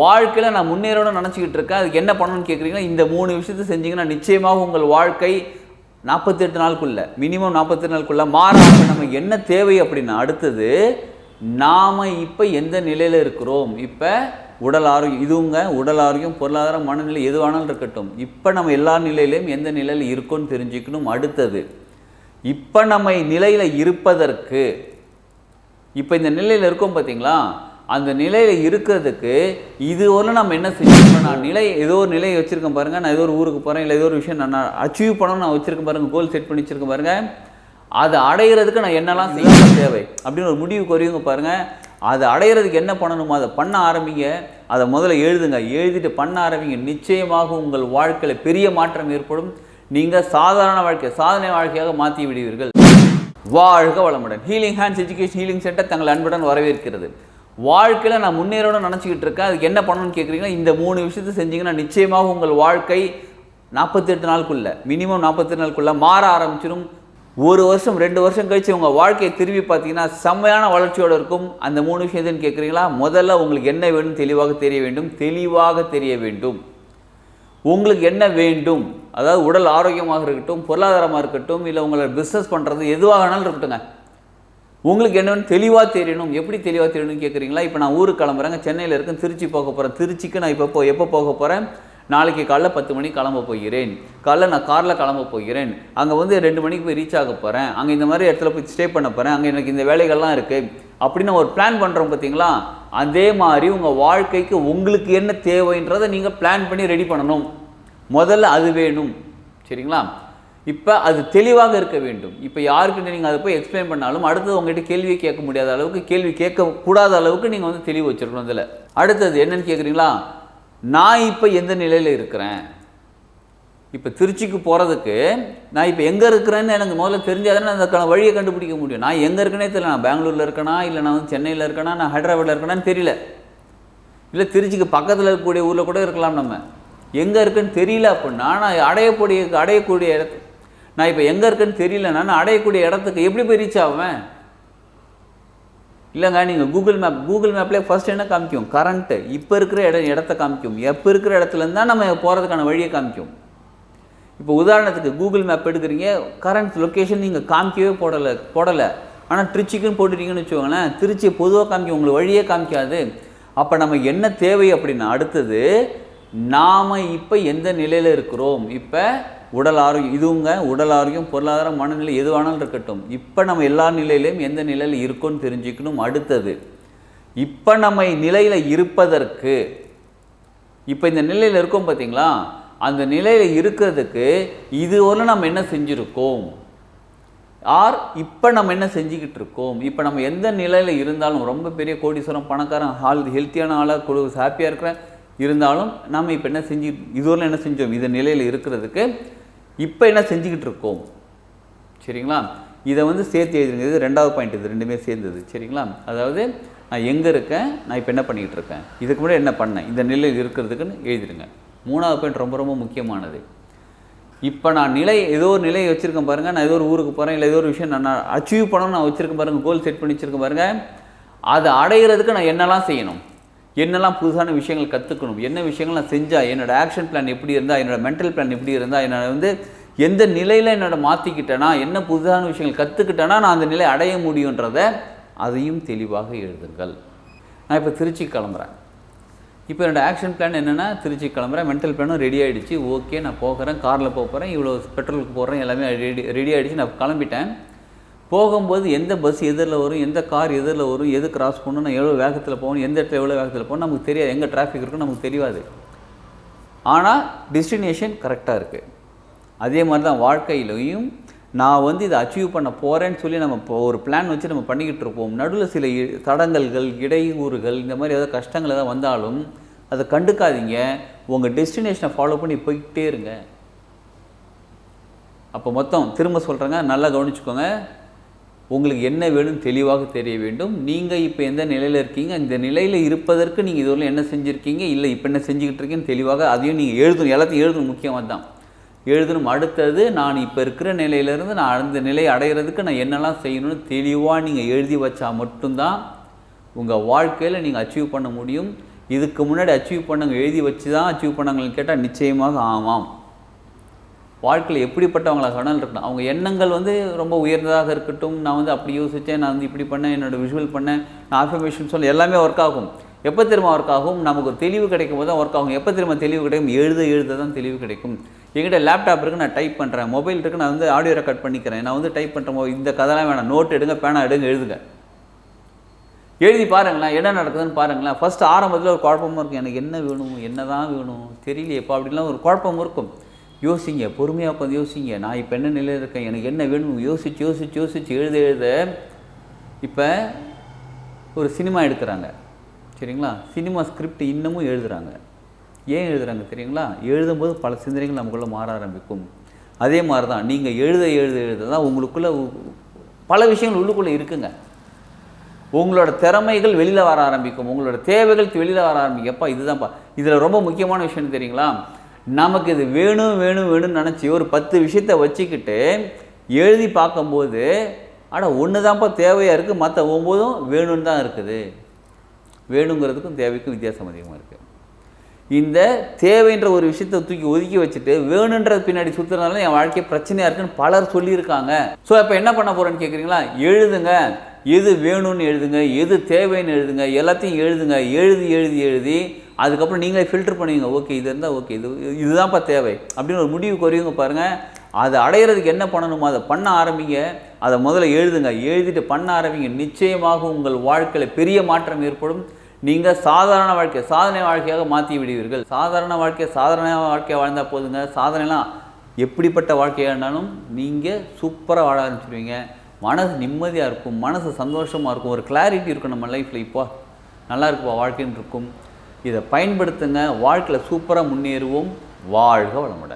வாழ்க்கையில் நான் முன்னேறணும்னு நினச்சிக்கிட்டு இருக்கேன். அதுக்கு என்ன பண்ணணும்னு கேட்குறீங்கன்னா இந்த மூணு விஷயத்தை செஞ்சீங்கன்னா நிச்சயமாக உங்கள் வாழ்க்கை நாற்பத்தெட்டு நாளுக்குள்ள மினிமம் நாற்பத்தெட்டு நாளுக்குள்ள மாறாமல் நம்ம என்ன தேவை அப்படின்னா அடுத்தது நாம் இப்போ எந்த நிலையில் இருக்கிறோம்? இப்போ உடல் ஆரோக்கியம் இதுவுங்க உடல் ஆரோக்கியம் பொருளாதாரம் மனநிலை எதுவானாலும் இருக்கட்டும். இப்போ நம்ம எல்லா நிலையிலையும் எந்த நிலையில் இருக்கோம்னு தெரிஞ்சுக்கணும். அடுத்தது இப்போ நம்ம நிலையில் இருப்பதற்கு இப்போ இந்த நிலையில் இருக்கோம் பார்த்தீங்களா அந்த நிலையில் இருக்கிறதுக்கு இது ஒரு நம்ம என்ன செஞ்சோம் நான் நிலை ஏதோ ஒரு நிலையை வச்சுருக்கேன் பாருங்கள் நான் ஏதோ ஒரு ஊருக்கு போகிறேன் இல்லை ஏதோ ஒரு விஷயம் நான் அச்சீவ் பண்ணணும்னு நான் வச்சுருக்கேன் பாருங்கள் கோல் செட் பண்ணி வச்சுருக்கேன் பாருங்கள் அதை அடையிறதுக்கு நான் என்னெல்லாம் செய்ய தேவை? அப்படின்னு ஒரு முடிவுக்கு குறையுங்க பாருங்கள் அதை அடையிறதுக்கு என்ன பண்ணணுமோ அதை பண்ண ஆரம்பிங்க. அதை முதல்ல எழுதுங்க. எழுதிட்டு பண்ண ஆரம்பிங்க. நிச்சயமாக உங்கள் வாழ்க்கையில் பெரிய மாற்றம் ஏற்படும். நீங்கள் சாதாரண வாழ்க்கை சாதனை வாழ்க்கையாக மாற்றி விடுவீர்கள். வாழ்க வளமுடன். Healing hands education healing centre தங்கள் அன்புடன் வரவேற்கிறது. வாழ்க்கையில் நான் முன்னேறணும்னு நினச்சிக்கிட்டு இருக்கேன். அதுக்கு என்ன பண்ணணும்னு கேட்குறீங்கன்னா இந்த மூணு விஷயத்த செஞ்சீங்கன்னா நிச்சயமாக உங்கள் வாழ்க்கை நாற்பத்தெட்டு நாளுக்குள்ளே மினிமம் நாற்பத்தெட்டு நாளுக்குள்ளே மாற ஆரம்பிச்சிடும். ஒரு வருஷம் ரெண்டு வருஷம் கழிச்சு உங்கள் வாழ்க்கையை திரும்பி பார்த்தீங்கன்னா செம்மையான வளர்ச்சியோடு இருக்கும். அந்த மூணு விஷயம் எதுன்னு கேட்குறீங்களா முதல்ல உங்களுக்கு என்ன வேணும் தெளிவாக தெரிய வேண்டும். தெளிவாக தெரிய வேண்டும். உங்களுக்கு என்ன வேண்டும்? அதாவது உடல் ஆரோக்கியமாக இருக்கட்டும் பொருளாதாரமாக இருக்கட்டும் இல்லை உங்களை பிஸ்னஸ் பண்ணுறது எதுவாக வேணாலும் இருக்கட்டுங்க உங்களுக்கு என்னென்னு தெளிவாக தெரியணும். எப்படி தெளிவாக தெரியணும்னு கேட்குறீங்களா இப்போ நான் ஊருக்கு கிளம்புறேங்க. சென்னையில் இருக்கேன். திருச்சி போக போகிறேன் திருச்சிக்கு நான் இப்போ போ எப்போ போக போகிறேன் நாளைக்கு காலைல பத்து மணிக்கு கிளம்ப போகிறேன். காலைல நான் காரில் கிளம்ப போகிறேன். அங்கே வந்து ரெண்டு மணிக்கு போய் ரீச் ஆக போகிறேன் அங்கே இந்த மாதிரி இடத்துல போய் ஸ்டே பண்ண போகிறேன் அங்கே எனக்கு இந்த வேலைகள்லாம் இருக்குது அப்படின்னு ஒரு பிளான் பண்ணுறோம் பார்த்தீங்களா அதே மாதிரி உங்கள் வாழ்க்கைக்கு உங்களுக்கு என்ன தேவைன்றதை நீங்கள் பிளான் பண்ணி ரெடி பண்ணணும். முதல்ல அது வேணும். சரிங்களா? இப்போ அது தெளிவாக இருக்க வேண்டும். இப்போ யாருக்கிட்ட நீங்கள் அதை போய் எக்ஸ்பிளைன் பண்ணாலும் அடுத்தது உங்ககிட்ட கேள்வி கேட்க முடியாத அளவுக்கு கேள்வி கேட்கக்கூடாத அளவுக்கு நீங்கள் வந்து தெளிவு வச்சுருக்கணும் அதில். அடுத்தது என்னன்னு கேட்குறீங்களா நான் இப்போ எந்த நிலையில் இருக்கிறேன்? இப்போ திருச்சிக்கு போகிறதுக்கு நான் இப்போ எங்கே இருக்கிறேன்னு எனக்கு முதல்ல தெரிஞ்சாதானே அதுக்கான வழியை கண்டுபிடிக்க முடியும். நான் எங்கே இருக்கேனே தெரியல. நான் பெங்களூரில் இருக்கேனா? இல்லை நான் வந்து சென்னையில் இருக்கேனா? நான் ஹைதராபாத்தில் இருக்கேனான்னு தெரியல. இல்லை திருச்சிக்கு பக்கத்தில் இருக்கக்கூடிய ஊரில் கூட இருக்கலாம் நம்ம. எங்கே இருக்குன்னு தெரியல அப்படின்னா நான் அடையக்கூடிய அடையக்கூடிய இடத்து நான் இப்போ எங்கே இருக்கேன்னு தெரியல நான் அடையக்கூடிய இடத்துக்கு எப்படி போய் ரீச் ஆவேன்? இல்லைங்க நீங்கள் கூகுள் மேப் கூகுள் மேப்லேயே ஃபர்ஸ்ட் என்ன காமிக்கும்? கரண்ட்டு இப்போ இருக்கிற இடம் இடத்த காமிக்கும். எப்போ இருக்கிற இடத்துலேருந்து தான் நம்ம போகிறதுக்கான வழியை காமிக்கும். இப்போ உதாரணத்துக்கு கூகுள் மேப் எடுக்கிறீங்க கரண்ட் லொக்கேஷன் நீங்கள் காமிக்கவே போடலை போடலை. ஆனால் திருச்சிக்குன்னு போட்டுட்டீங்கன்னு வச்சுக்கோங்களேன் திருச்சி பொதுவாக காமிக்கும் உங்களுக்கு வழியே காமிக்காது. அப்போ நம்ம என்ன தேவை அப்படின்னா அடுத்தது நாம் இப்போ எந்த நிலையில் இருக்கிறோம்? இப்போ உடல் ஆரோக்கியம் இதுவுங்க உடல் ஆரோக்கியம் பொருளாதாரம் மனநிலை எதுவானாலும் இருக்கட்டும். இப்போ நம்ம எல்லா நிலையிலையும் எந்த நிலையில் இருக்கோம்னு தெரிஞ்சுக்கணும் அடுத்தது. இப்போ நம்ம நிலையில் இருப்பதற்கு இப்போ இந்த நிலையில் இருக்கோம் பார்த்தீங்களா அந்த நிலையில் இருக்கிறதுக்கு இதுவரை நம்ம என்ன செஞ்சுருக்கோம்? ஆர் இப்போ நம்ம என்ன செஞ்சுக்கிட்டு இருக்கோம்? இப்போ நம்ம எந்த நிலையில் இருந்தாலும் ரொம்ப பெரிய கோடீஸ்வரம் பணக்காரன் ஹால் ஹெல்த்தியான ஆளாக கொடு ஹாப்பியாக இருக்கிற இருந்தாலும் நாம் இப்போ என்ன செஞ்சு இதுவரை என்ன செஞ்சோம்? இந்த நிலையில் இருக்கிறதுக்கு இப்போ என்ன செஞ்சுக்கிட்டு இருக்கோம்? சரிங்களா? இதை வந்து சேர்த்து எழுதுங்க இது ரெண்டாவது பாயிண்ட் இது ரெண்டுமே சேர்ந்தது. சரிங்களா? அதாவது நான் எங்கே இருக்கேன்? நான் இப்போ என்ன பண்ணிக்கிட்டு இருக்கேன்? இதுக்கு முன்னாடி என்ன பண்ணேன்? இந்த நிலையில் இருக்கிறதுக்குன்னு எழுதிடுங்க. மூணாவது பாயிண்ட் ரொம்ப ரொம்ப முக்கியமானது. இப்போ நான் நிலை ஏதோ ஒரு நிலையை வச்சுருக்கேன் பாருங்கள் நான் ஏதோ ஒரு ஊருக்கு போகிறேன் இல்லை ஏதோ ஒரு விஷயம் நான் அச்சீவ் பண்ணணும்னு நான் வச்சுருக்கேன் பாருங்கள் கோல் செட் பண்ணி வச்சுருக்கேன் பாருங்கள் அதை அடையிறதுக்கு நான் என்னெல்லாம் செய்யணும்? என்னெல்லாம் புதுசான விஷயங்கள் கற்றுக்கணும் என்ன விஷயங்கள் நான் செஞ்சால் என்னோடய ஆக்ஷன் பிளான் எப்படி இருந்தால் என்னோடய மென்டல் பிளான் எப்படி இருந்தால் என்னோட வந்து எந்த நிலையில் என்னோட மாற்றிக்கிட்டேனா என்ன புதுசான விஷயங்கள் கற்றுக்கிட்டேனா நான் அந்த நிலை அடைய முடியுன்றதை அதையும் தெளிவாக எழுதுங்கள். நான் இப்போ திருச்சி கிளம்புறேன். இப்போ என்னோடய ஆக்ஷன் பிளான் என்னென்னா திருச்சி கிளம்புறேன். மென்டல் பிளானும் ரெடி ஆகிடுச்சு ஓகே நான் போகிறேன். காரில் போக போகிறேன் இவ்வளோ பெட்ரோலுக்கு போகிறேன் எல்லாமே ரெடி ரெடி ஆகிடுச்சு நான் கிளம்பிட்டேன். போகும்போது எந்த பஸ் எதிரில் வரும் எந்த கார் எதிரில் வரும் எது கிராஸ் பண்ணணும் நான் எவ்வளோ வேகத்தில் போகணும் எந்த இடத்துல எவ்வளோ வேகத்தில் போகணும் நமக்கு தெரியாது. எங்கே டிராஃபிக் இருக்குன்னு நமக்கு தெரியாது. ஆனால் டெஸ்டினேஷன் கரெக்டாக இருக்குது அதே மாதிரி தான் வாழ்க்கையிலையும் நான் வந்து இதை அச்சீவ் பண்ண போகிறேன்னு சொல்லி நம்ம இப்போ ஒரு பிளான் வச்சு நம்ம பண்ணிக்கிட்டு இருப்போம். நடுவில் சில இ- தடங்கல்கள் இடையூறுகள் இந்த மாதிரி ஏதாவது கஷ்டங்கள் ஏதாவது வந்தாலும் அதை கண்டுக்காதீங்க. உங்கள் டெஸ்டினேஷனை ஃபாலோ பண்ணி போய்கிட்டே இருங்க. அப்போ மொத்தம் திரும்ப சொல்கிறேங்க நல்லா கவனிச்சுக்கோங்க. உங்களுக்கு என்ன வேணும் தெளிவாக தெரிய வேண்டும். நீங்கள் இப்போ எந்த நிலையில் இருக்கீங்க? இந்த நிலையில் இருப்பதற்கு நீங்கள் இதுவரை என்ன செஞ்சுருக்கீங்க? இல்லை இப்போ என்ன செஞ்சுக்கிட்டு இருக்கீங்கன்னு தெளிவாக அதையும் நீங்கள் எழுதணும். எல்லாத்தையும் எழுதணும் முக்கியமாக தான் எழுதணும். அடுத்தது நான் இப்போ இருக்கிற நிலையிலேருந்து நான் அந்த நிலையை அடையிறதுக்கு நான் என்னெல்லாம் செய்யணும்னு தெளிவாக நீங்கள் எழுதி வச்சா மட்டும்தான் உங்கள் வாழ்க்கையில் நீங்கள் அச்சீவ் பண்ண முடியும். இதுக்கு முன்னாடி அச்சீவ் பண்ணவங்க எழுதி வச்சு தான் அச்சீவ் பண்ணாங்கன்னு கேட்டால் நிச்சயமாக ஆமாம். வாழ்க்கையில் எப்படிப்பட்டவங்களாக வேணாலும் இருக்கணும் அவங்க எண்ணங்கள் வந்து ரொம்ப உயர்ந்ததாக இருக்கட்டும். நான் வந்து அப்படி யோசித்தேன் நான் வந்து இப்படி பண்ணேன். என்னோட விஷுவல் பண்ணேன். நான் ஆஃபர்மேஷன் சொல்ல எல்லாமே ஒர்க் ஆகும். எப்போ திரும்ப ஒர்க் ஆகும்? நமக்கு தெளிவு கிடைக்கும் போது தான் ஒர்க் ஆகும். எப்போ திரும்ப தெளிவு கிடைக்கும்? எழுத எழுத தான் தெளிவு கிடைக்கும். என்கிட்ட லேப்டாப் இருக்குது நான் டைப் பண்ணுறேன் மொபைல் இருக்குது நான் வந்து ஆடியோ ரெக்கார்ட் பண்ணிக்கிறேன். நான் வந்து டைப் பண்ணுறேன் இந்த கதைலாம் வேணாம். நோட் எடுங்க பேனா எடுங்க எழுதுங்க. எழுதி பாருங்களேன். என்ன நடக்குதுன்னு பாருங்களேன். ஃபஸ்ட்டு ஆரம்பத்தில் ஒரு குழப்பமும் இருக்கும் எனக்கு என்ன வேணும்? என்ன தான் வேணும்? தெரியலையேப்பா. அப்படின்லாம் ஒரு குழப்பம் இருக்கும். யோசிங்க பொறுமையாக உட்காந்து யோசிங்க. நான் இப்போ என்ன நிலையில் இருக்கேன்? எனக்கு என்ன வேணும் யோசிச்சு யோசிச்சு யோசிச்சு எழுத எழுத இப்போ ஒரு சினிமா எடுக்கிறாங்க. சரிங்களா? சினிமா ஸ்கிரிப்ட் இன்னமும் எழுதுறாங்க. ஏன் எழுதுகிறாங்க தெரியுங்களா? எழுதும்போது பல சிந்தனைகள் நமக்குள்ளே மாற ஆரம்பிக்கும். அதே மாதிரி தான் நீங்கள் எழுத எழுத எழுத தான் உங்களுக்குள்ளே பல விஷயங்கள் உள்ளுக்குள்ளே இருக்குங்க. உங்களோட திறமைகள் வெளியில் வர ஆரம்பிக்கும். உங்களோட தேவைகள் வெளியில் வர ஆரம்பிக்கும். எப்பா இதுதான்ப்பா. இதில் ரொம்ப முக்கியமான விஷயம் தெரியுங்களா? நமக்கு இது வேணும் வேணும் வேணும்னு நினச்சி ஒரு பத்து விஷயத்தை வச்சுக்கிட்டு எழுதி பார்க்கும்போது ஆனால் ஒன்று தான்ப்பா தேவையாக இருக்குது மற்ற ஒம்போதும் வேணும்னு தான் இருக்குது. வேணுங்கிறதுக்கும் தேவைக்கும் வித்தியாசம் அதிகமாக இருக்குது இந்த தேவைன்ற ஒரு விஷயத்தை தூக்கி ஒதுக்கி வச்சுட்டு வேணுன்றது பின்னாடி சுற்றுறதுனால என் வாழ்க்கை பிரச்சனையாக இருக்குன்னு பலர் சொல்லியிருக்காங்க. ஸோ இப்போ என்ன பண்ண போகிறேன்னு கேட்குறீங்களா எழுதுங்க. எது வேணும்னு எழுதுங்க எது தேவைன்னு எழுதுங்க எல்லாத்தையும் எழுதுங்க. எழுதி எழுதி எழுதி அதுக்கப்புறம் நீங்களே ஃபில்டர் பண்ணுவீங்க. ஓகே இது இருந்தால் ஓகே இது இதுதான்ப்பா தேவை. அப்படின்னு ஒரு முடிவு குறையுங்க பாருங்கள் அதை அடையிறதுக்கு என்ன பண்ணணுமோ அதை பண்ண ஆரம்பிங்க. அதை முதல்ல எழுதுங்க. எழுதிட்டு பண்ண ஆரம்பிங்க. நிச்சயமாக உங்கள் வாழ்க்கையில் பெரிய மாற்றம் ஏற்படும். நீங்கள் சாதாரண வாழ்க்கை சாதனை வாழ்க்கையாக மாற்றி விடுவீர்கள். சாதாரண வாழ்க்கை சாதாரண வாழ்க்கையை வாழ்ந்தால் போதுங்க. சாதனைலாம் எப்படிப்பட்ட வாழ்க்கையாக இருந்தாலும் நீங்கள் சூப்பராக வாழ ஆரம்பிச்சிடுவீங்க மனசு நிம்மதியாக இருக்கும். மனசு சந்தோஷமாக இருக்கும். ஒரு கிளாரிட்டி இருக்கும் நம்ம லைஃப்பில் இப்போ. நல்லா இருக்குப்பா வாழ்க்கைன்னு இருக்கும். இதை பயன்படுத்துங்க. வாழ்க்கையில் சூப்பராக முன்னேறுவோம். வாழ்க வளமுடன்.